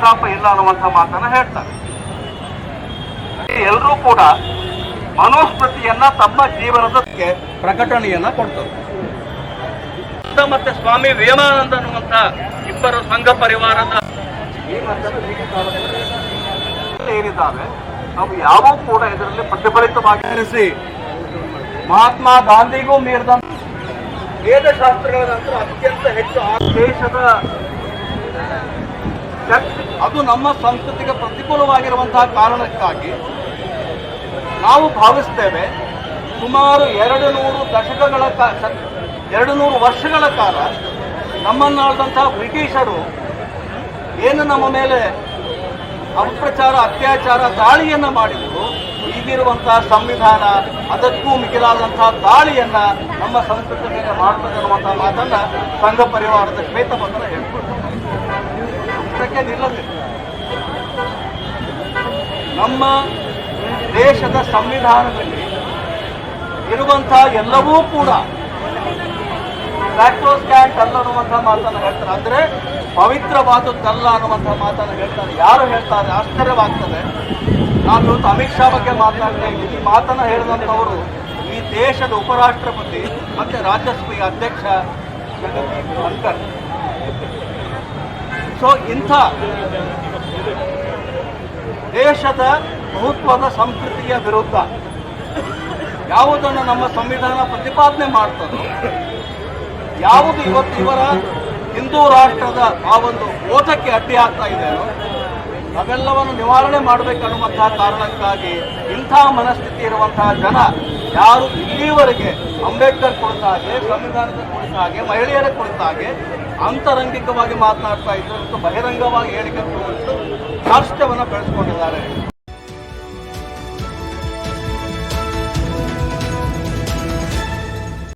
ಪ್ರಸ್ತಾಪ ಇಲ್ಲ ಅನ್ನುವಂಥ ಮಾತನ್ನ ಹೇಳ್ತಾರೆ. ಎಲ್ಲರೂ ಕೂಡ ಮನುಸ್ಮೃತಿಯನ್ನ ತಮ್ಮ ಜೀವನದ ಪ್ರಕಟಣೆಯನ್ನ ಕೊಡ್ತಾರೆ. ಮತ್ತೆ ಸ್ವಾಮಿ ವಿವೇಕಾನಂದ ಅನ್ನುವಂತ ಇಬ್ಬರು ಸಂಘ ಪರಿವಾರದ ಏನಿದ್ದಾವೆ ನಾವು ಯಾವೂ ಕೂಡ ಇದರಲ್ಲಿ ಪ್ರತಿಫಲಿತವಾಗಿ ಮಹಾತ್ಮ ಗಾಂಧಿಗೂ ಮೀರಿದ ವೇದಶಾಸ್ತ್ರಗಳ ನಂತರ ಅತ್ಯಂತ ಹೆಚ್ಚು ಆ ದೇಶದ ಶಕ್ತಿ ಅದು ನಮ್ಮ ಸಂಸ್ಕೃತಿಗೆ ಪ್ರತಿಕೂಲವಾಗಿರುವಂತಹ ಕಾರಣಕ್ಕಾಗಿ ನಾವು ಭಾವಿಸ್ತೇವೆ ಸುಮಾರು ಎರಡು ನೂರು ದಶಕಗಳ ಎರಡು ನೂರು ವರ್ಷಗಳ ಕಾಲ ನಮ್ಮನ್ನಾಳಿದಂತಹ ಬ್ರಿಟಿಷರು ಏನು ನಮ್ಮ ಮೇಲೆ ಅಪ್ರಚಾರ ಅತ್ಯಾಚಾರ, ದಾಳಿಯನ್ನು ಮಾಡಿದ್ರು, ಈಗಿರುವಂತಹ ಸಂವಿಧಾನ, ಅದಕ್ಕೂ ಮಿಗಿಲಾದಂತಹ ದಾಳಿಯನ್ನು ನಮ್ಮ ಸಂಸ್ಕೃತಿ ಮೇಲೆ ಮಾಡ್ತದೆ ಅನ್ನುವಂತಹ ಮಾತನ್ನ ಸಂಘ ಪರಿವಾರದ ಶ್ವೇತಪತ್ರ ಹೇಳ್ಕೊಡ್ತಾರೆ. ಇದಕ್ಕೆ ನಿಲ್ಲದೆ ನಮ್ಮ ದೇಶದ ಸಂವಿಧಾನದಲ್ಲಿ ಇರುವಂತಹ ಎಲ್ಲವೂ ಕೂಡ ಸ್ಯಾಕ್ರೋಸ್ಕ್ಯಾಂಟ್ ಅಲ್ಲ ಅನ್ನುವಂತಹ ಮಾತನ್ನು ಹೇಳ್ತಾರೆ. ಅಂದ್ರೆ ಪವಿತ್ರವಾದದ್ದಲ್ಲ ಅನ್ನುವಂತಹ ಮಾತನ್ನು ಹೇಳ್ತಾರೆ. ಯಾರು ಹೇಳ್ತಾರೆ? ಆಶ್ಚರ್ಯವಾಗ್ತದೆ. ನಾನು ಇವತ್ತು ಅಮಿತ್ ಶಾ ಬಗ್ಗೆ ಮಾತನಾಡ್ತಾ ಇದ್ದೀನಿ. ಈ ಮಾತನ್ನ ಹೇಳಿದಂಥವರು ಈ ದೇಶದ ಉಪರಾಷ್ಟ್ರಪತಿ ಮತ್ತೆ ರಾಜ್ಯಸಭೆಯ ಅಧ್ಯಕ್ಷ ಜಗದೀಪ್ ಧನ್ಕರ್. ಸೊ ಇಂಥ ದೇಶದ ಬಹುತ್ವದ ಸಂಸ್ಕೃತಿಯ ವಿರುದ್ಧ ಯಾವುದನ್ನು ನಮ್ಮ ಸಂವಿಧಾನ ಪ್ರತಿಪಾದನೆ ಮಾಡ್ತದೋ, ಯಾವುದು ಇವತ್ತು ಇವರ ಹಿಂದೂ ರಾಷ್ಟ್ರದ ಆ ಒಂದು ಓಟಕ್ಕೆ ಅಡ್ಡಿ ಆಗ್ತಾ ಇದೆಯೋ, ಅವೆಲ್ಲವನ್ನು ನಿವಾರಣೆ ಮಾಡಬೇಕನ್ನುವಂತಹ ಕಾರಣಕ್ಕಾಗಿ ಇಂಥ ಮನಸ್ಥಿತಿ ಇರುವಂತಹ ಜನ ಯಾರು ಇಲ್ಲಿವರೆಗೆ ಅಂಬೇಡ್ಕರ್ ಕುರಿತಾಗೆ ಸಂವಿಧಾನದ ಕುರಿತಾಗೆ ಮಹಿಳೆಯರ ಕುರಿತ ಅಂತರಂಗಿಕವಾಗಿ ಮಾತನಾಡ್ತಾ ಇದ್ದರು ಮತ್ತು ಬಹಿರಂಗವಾಗಿ ಹೇಳಿಕೆ ರಾಷ್ಟ್ರವನ್ನು ಬೆಳೆಸ್ಕೊಂಡಿದ್ದಾರೆ.